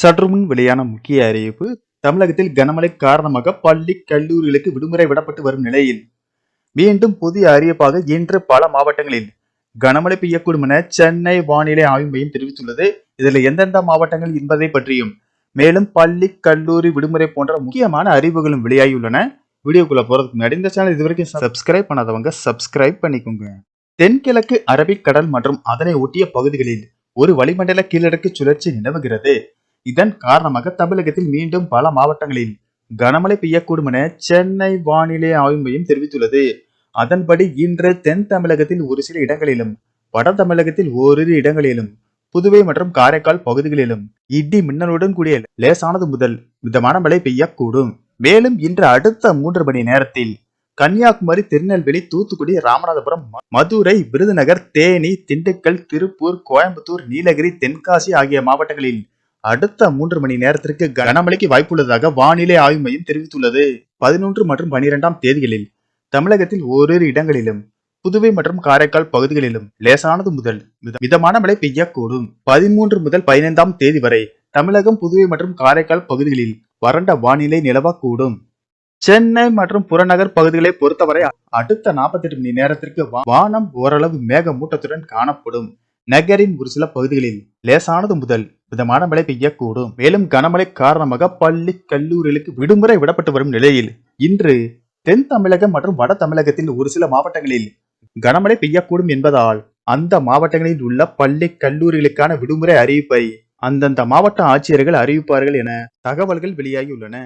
சற்று முன் வெளியான முக்கிய அறிவிப்பு தமிழகத்தில் கனமழை காரணமாக பள்ளி கல்லூரிகளுக்கு விடுமுறை விடப்பட்டு வரும் நிலையில். மீண்டும் புதிய அறிவிப்பாக இன்று பல மாவட்டங்களில் கனமழை பெய்யக்கூடும் என சென்னை வானிலை ஆய்வு மையம் தெரிவித்துள்ளது. இதில் எந்தெந்த மாவட்டங்கள் என்பதை பற்றியும் மேலும் பள்ளி கல்லூரி விடுமுறை போன்ற முக்கியமான அறிவுகளும் வெளியாகியுள்ளன. வீடியோக்குள்ள போறதுக்கு முன்னாடி இந்த சேனல் இது வரைக்கும் சப்ஸ்கிரைப் பண்ணாதவங்க சப்ஸ்கிரைப் பண்ணிக்கோங்க. தென்கிழக்கு அரபிக்கடல் மற்றும் அதனை ஒட்டிய பகுதிகளில் ஒரு வளிமண்டல கீழடுக்கு சுழற்சி நிலவுகிறது. இதன் காரணமாக தமிழகத்தில் மீண்டும் பல மாவட்டங்களில் கனமழை பெய்யக்கூடும் என சென்னை வானிலை ஆய்வு மையம் தெரிவித்துள்ளது. அதன்படி இன்று தென் தமிழகத்தில் ஒரு சில இடங்களிலும் வட தமிழகத்தில் ஓரிரு இடங்களிலும் புதுவை மற்றும் காரைக்கால் பகுதிகளிலும் இடி மின்னலுடன் கூடிய லேசானது முதல் மிதமான மழை பெய்யக்கூடும். மேலும் இன்று அடுத்த மூன்று மணி நேரத்தில் கன்னியாகுமரி திருநெல்வேலி தூத்துக்குடி ராமநாதபுரம் மதுரை விருதுநகர் தேனி திண்டுக்கல் திருப்பூர் கோயம்புத்தூர் நீலகிரி தென்காசி ஆகிய மாவட்டங்களில் அடுத்த மூன்று மணி நேரத்திற்கு கனமழைக்கு வாய்ப்புள்ளதாக வானிலை ஆய்வு மையம் தெரிவித்துள்ளது. பதினொன்று மற்றும் பனிரெண்டாம் தேதிகளில் தமிழகத்தில் ஓரிரு இடங்களிலும் புதுவை மற்றும் காரைக்கால் பகுதிகளிலும் லேசானது முதல் மிதமான மழை பெய்யக்கூடும். பதிமூன்று முதல் பதினைந்தாம் தேதி வரை தமிழகம் புதுவை மற்றும் காரைக்கால் பகுதிகளில் வறண்ட வானிலை நிலவக்கூடும். சென்னை மற்றும் புறநகர் பகுதிகளை பொறுத்தவரை அடுத்த 48 மணி நேரத்திற்கு வானம் ஓரளவு மேகமூட்டத்துடன் காணப்படும். நகரின் ஒரு சில பகுதிகளில் லேசானது முதல் விதமான மழை பெய்யக்கூடும் மேலும் கனமழை காரணமாக பள்ளி கல்லூரிகளுக்கு விடுமுறை விடப்பட்டு வரும் நிலையில் இன்று தென் தமிழகம் மற்றும் வட தமிழகத்தில் ஒரு சில மாவட்டங்களில் கனமழை பெய்யக்கூடும் என்பதால் அந்த மாவட்டங்களில் உள்ள பள்ளி கல்லூரிகளுக்கான விடுமுறை அறிவிப்பை அந்தந்த மாவட்ட ஆட்சியர்கள் அறிவிப்பார்கள் என தகவல்கள் வெளியாகியுள்ளன.